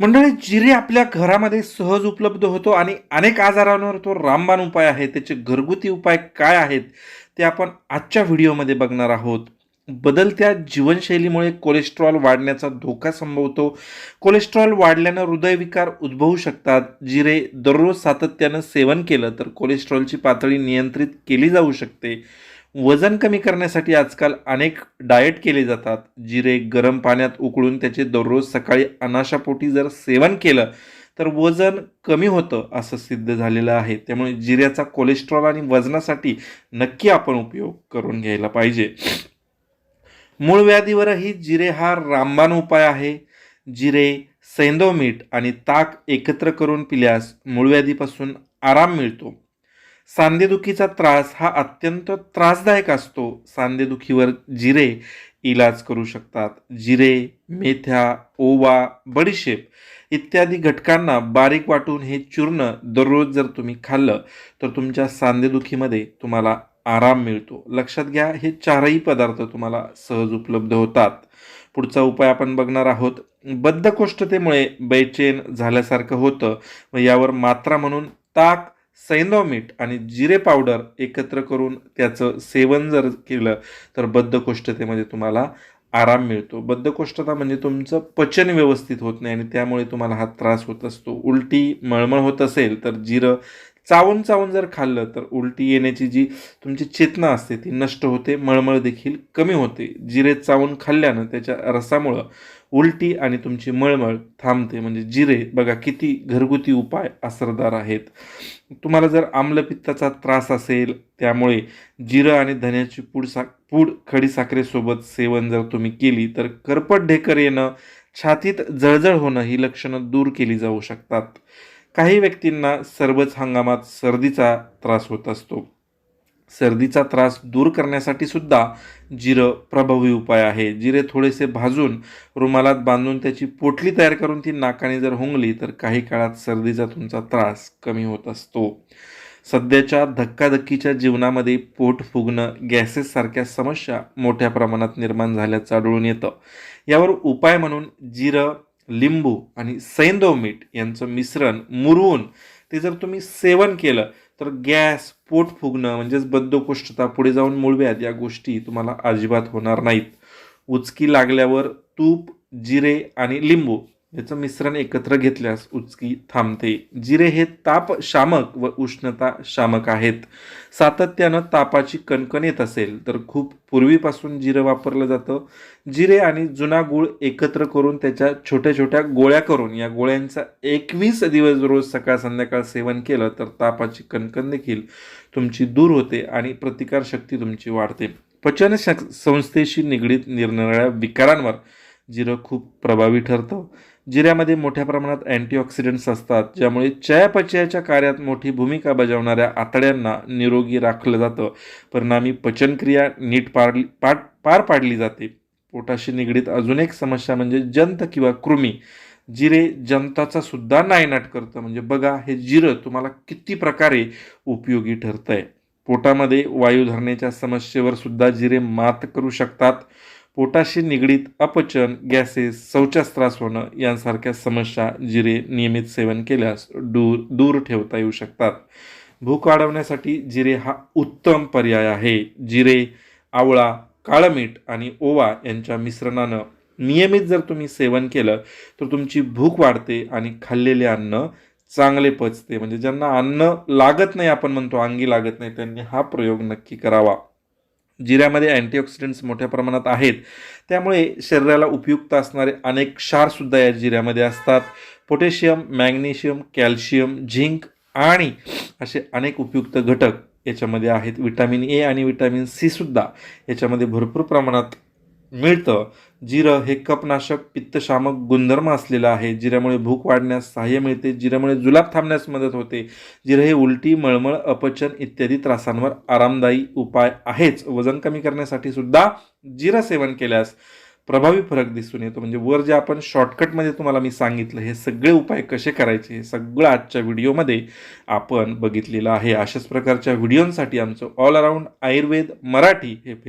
मंडळी जिरे आपल्या घरामध्ये सहज उपलब्ध होतो आणि अनेक आजारांवर तो रामबाण उपाय आहे. त्याचे घरगुती उपाय काय आहेत ते आपण आजच्या व्हिडिओमध्ये बघणार आहोत. बदलत्या जीवनशैलीमुळे कोलेस्ट्रॉल वाढण्याचा धोका संभवतो. कोलेस्ट्रॉल वाढल्यानं हृदयविकार उद्भवू शकतात. जिरे दररोज सातत्यानं सेवन केलं तर कोलेस्ट्रॉलची पातळी नियंत्रित केली जाऊ शकते. वजन कमी करण्यासाठी आजकाल अनेक डाएट केले जातात. जिरे गरम पाण्यात उकळून त्याचे दररोज सकाळी अनाशापोटी जर सेवन केलं तर वजन कमी होतं असं सिद्ध झालेलं आहे. त्यामुळे जिऱ्याचा कोलेस्ट्रॉल आणि वजनासाठी नक्की आपण उपयोग करून घ्यायला पाहिजे. मूळ व्याधीवरही जिरे हा रामबाण उपाय आहे. जिरे सैंदव मीठ आणि ताक एकत्र करून पिल्यास मूळव्याधीपासून आराम मिळतो. सांधेदुखीचा त्रास हा अत्यंत त्रासदायक असतो. सांधेदुखीवर जिरे इलाज करू शकतात. जिरे मेथ्या ओवा बडीशेप इत्यादी घटकांना बारीक वाटून हे चूर्ण दररोज जर तुम्ही खाल्लं तर तुमच्या सांधेदुखीमध्ये तुम्हाला आराम मिळतो. लक्षात घ्या हे चारही पदार्थ तुम्हाला सहज उपलब्ध होतात. पुढचा उपाय आपण बघणार आहोत. बद्धकोष्ठतेमुळे बेचैन झाल्यासारखं होतं. व यावर मात्रा म्हणून ताक सैंदव मीठ आणि जिरे पावडर एकत्र करून त्याचं सेवन जर केलं तर बद्धकोष्ठतेमध्ये तुम्हाला आराम मिळतो. बद्धकोष्ठता म्हणजे तुमचं पचन व्यवस्थित होत नाही आणि त्यामुळे तुम्हाला हा त्रास होत असतो. उलटी मळमळ होत असेल तर जिरं चावून चावून जर खाल्लं तर उलटी येण्याची जी तुमची चेतना असते ती नष्ट होते मळमळ देखील कमी होते. जिरे चावून खाल्ल्यानं त्याच्या रसामुळं उलटी आणि तुमची मळमळ थांबते. म्हणजे जिरे बघा किती घरगुती उपाय असरदार आहेत. तुम्हाला जर आम्लपित्ताचा त्रास असेल त्यामुळे जिरं आणि धन्याची पूड सा पूड खडीसाखरेसोबत सेवन जर तुम्ही केली तर करपट ढेकर येणं छातीत जळजळ होणं ही लक्षणं दूर केली जाऊ शकतात. काही व्यक्तींना सर्वच हंगामात सर्दीचा त्रास होत असतो. सर्दीचा त्रास दूर करण्यासाठी सुद्धा जिरं प्रभावी उपाय आहे. जिरे थोडेसे भाजून रुमालात बांधून त्याची पोटली तयार करून ती नाकाने जर हुंगली तर काही काळात सर्दीचा तुमचा त्रास कमी होत असतो. सध्याच्या धक्काधक्कीच्या जीवनामध्ये पोट फुगणं गॅसेससारख्या समस्या मोठ्या प्रमाणात निर्माण झाल्याचं आढळून येतं. यावर उपाय म्हणून जिरं लिंबू आणि सैंदव मीठ यांचं मिश्रण मुरवून ते जर तुम्ही सेवन केलं तर गॅस पोट फुगणं म्हणजेच बद्धकोष्ठता पुढे जाऊन मुळव्यात या गोष्टी तुम्हाला अजिबात होणार नाहीत. उचकी लागल्यावर तूप जिरे आणि लिंबू याचं मिश्रण एकत्र घेतल्यास उचकी थांबते. जिरे हे ताप शामक व उष्णता शामक आहेत. सातत्यानं तापाची कणकण येत असेल तर खूप पूर्वीपासून जिरं वापरलं जातं. जिरे आणि जुना गूळ एकत्र करून त्याच्या छोट्या छोट्या गोळ्या करून या गोळ्यांचा एकवीस दिवस रोज सकाळ संध्याकाळ सेवन केलं तर तापाची कणकण देखील तुमची दूर होते आणि प्रतिकारशक्ती तुमची वाढते. पचन संस्थेशी निगडीत निरनिराळ्या विकारांवर जिरं खूप प्रभावी ठरतं. जिऱ्यामध्ये मोठ्या प्रमाणात अँटीऑक्सिडंट्स असतात ज्यामुळे चयापचयाच्या कार्यात मोठी भूमिका बजावणाऱ्या आतड्यांना निरोगी राखलं जातं. परिणामी पचनक्रिया नीट पारली पाट पार पाडली जाते. पोटाशी निगडीत अजून एक समस्या म्हणजे जंत किंवा कृमी. जिरे जंताचा सुद्धा नायनाट करतं. म्हणजे बघा हे जिरं तुम्हाला किती प्रकारे उपयोगी ठरतं आहे पोटामध्ये वायू धरण्याच्या समस्येवर सुद्धा जिरे मात करू शकतात. पोटाशी निगडीत अपचन गॅसेस शौचास त्रास होणं यांसारख्या समस्या जिरे नियमित सेवन केल्यास दूर दूर ठेवता येऊ शकतात. भूक वाढवण्यासाठी जिरे हा उत्तम पर्याय आहे. जिरे आवळा काळं मीठ आणि ओवा यांच्या मिश्रणानं नियमित जर तुम्ही सेवन केलं तर तुमची भूक वाढते आणि खाल्लेले अन्न चांगले पचते. म्हणजे ज्यांना अन्न लागत नाही आपण म्हणतो अंगी लागत नाही त्यांनी हा प्रयोग नक्की करावा. जिऱ्यामध्ये अँटीऑक्सिडंट्स मोठ्या प्रमाणात आहेत. त्यामुळे शरीराला उपयुक्त असणारे अनेक क्षारसुद्धा या जिऱ्यामध्ये असतात. पोटॅशियम मॅग्नेशियम कॅल्शियम झिंक आणि असे अनेक उपयुक्त घटक याच्यामध्ये आहेत. विटॅमिन ए आणि विटॅमिन सीसुद्धा याच्यामध्ये भरपूर प्रमाणात मिळतं. जिरं हे कपनाशक पित्तशामक गुणधर्म असलेलं आहे. जिऱ्यामुळे भूक वाढण्यास सहाय्य मिळते. जिऱ्यामुळे जुलाब थांबण्यास मदत होते. जिरं हे उलटी मळमळ अपचन इत्यादी त्रासांवर आरामदायी उपाय आहेच. वजन कमी करण्यासाठी सुद्धा जिरं सेवन केल्यास प्रभावी फरक दिसून येतो. म्हणजे वर जे आपण शॉर्टकटमध्ये तुम्हाला मी सांगितलं हे सगळे उपाय कसे करायचे हे सगळं आजच्या व्हिडिओमध्ये आपण बघितलेलं आहे. अशाच प्रकारच्या व्हिडिओंसाठी आमचं ऑल अराऊंड आयुर्वेद मराठी हे फेस